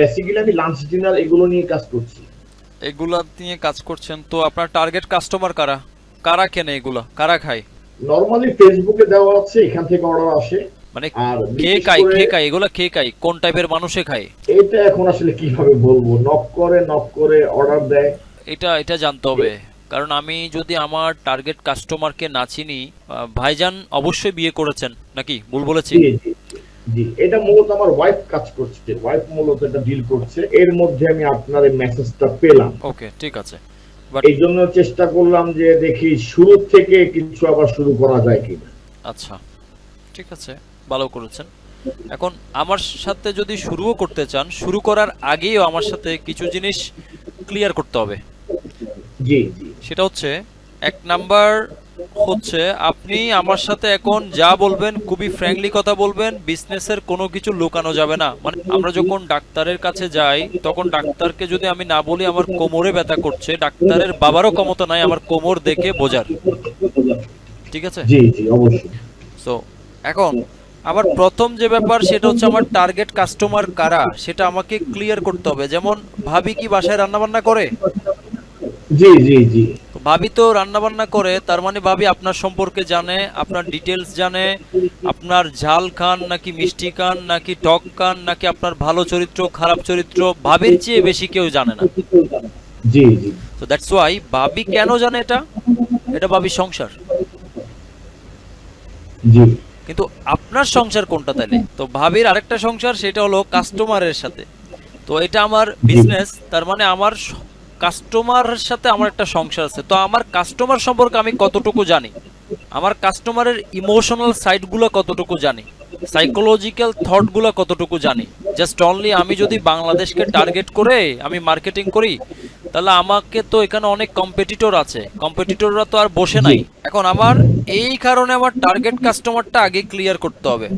Basically আমি lunch dinner এগুলো নিয়ে কাজ করছি। এগুলা নিয়ে কাজ করছেন। তো আপনার টার্গেট কাস্টমার কারা? কারা কেনে এগুলা? কারা খায়? নর্মালি ফেসবুকে দেওয়া আছে এখান থেকে অর্ডার আসে। মানে কে খায়? কে খায়? এগুলা কে খায়? কোন টাইপের মানুষে খায়? এটা এখন আসলে কীভাবে বলব? নক করে নক করে অর্ডার দেয়। এটা এটা জানতে হবে। কারণ আমি যদি আমার টার্গেট কাস্টমারকে না চিনি ভাইজান অবশ্যই বিয়ে করেছেন নাকি? ভুল বলেছি? জি এটা মূলত আমার ওয়াইফ কাজ করছে ওয়াইফ মূলত এটা ডিল করছে। এর মধ্যে আমি আপনার এই মেসেজটা পেলাম। ওকে ঠিক আছে। এই জন্য চেষ্টা করলাম যে দেখি শুরু থেকে কিছু আবার শুরু করা যায় কিনা। আচ্ছা ঠিক আছে ভালো করেছেন। এখন আমার সাথে যদি শুরুও করতে চান শুরু করার আগেও আমার সাথে কিছু জিনিস ক্লিয়ার করতে হবে। জি জি। সেটা হচ্ছে এক নাম্বার হচ্ছে আপনি আমার সাথে এখন যা বলবেন খুবই ফ্র্যাঙ্কলি কথা বলবেন বিজনেসের কোনো কিছু লুকানো যাবে না। মানে আমরা যখন ডাক্তারের কাছে যাই তখন ডাক্তারকে যদি আমি না বলি আমার কোমরে ব্যথা করছে ডাক্তারের বাবারও ক্ষমতা নাই আমার কোমর দেখে বোঝার। ঠিক আছে? জি জি অবশ্যই। সো এখন আমার প্রথম যে ব্যাপার সেটা হচ্ছে আমার টার্গেট কাস্টমার কারা সেটা আমাকে ক্লিয়ার করতে হবে। যেমন ভাবি কি বাসায় রান্না বান্না করে? জি জি জি। ভাবি তো রান্না বান্না করে তার মানে ভাবি আপনার সম্পর্কে জানে আপনার ডিটেলস জানে আপনার ঝাল খান নাকি মিষ্টি খান নাকি টক খান নাকি আপনার ভালো চরিত্র খারাপ চরিত্র ভাবির চেয়ে বেশি কেউ জানে না। জি জি। তো দ্যাটস ওয়াই ভাবি কেন জানে এটা? এটা ভাবি সংসার। জি। কিন্তু আপনার সংসার কোনটা তাইলে? তো ভাবির আরেকটা সংসার সেটা হলো কাস্টমারের সাথে। তো এটা আমার বিজনেস তার মানে আমার কাস্টমারের সাথে আমার একটা সংসার আছে। তো আমার কাস্টমার সম্পর্কে আমি কতটুকু জানি? আমার কাস্টমারের ইমোশনাল সাইডগুলো কতটুকু জানি? সাইকোলজিক্যাল থটগুলো কতটুকু জানি? জাস্ট অনলি আমি যদি বাংলাদেশকে টার্গেট করে আমি মার্কেটিং করি, তাহলে আমাকে তো এখানে অনেক কম্পিটিটর আছে। কম্পিটিটররা তো আর বসে নাই। এখন আমার এই কারণে আমার টার্গেট কাস্টমারটা আগে ক্লিয়ার করতে হবে।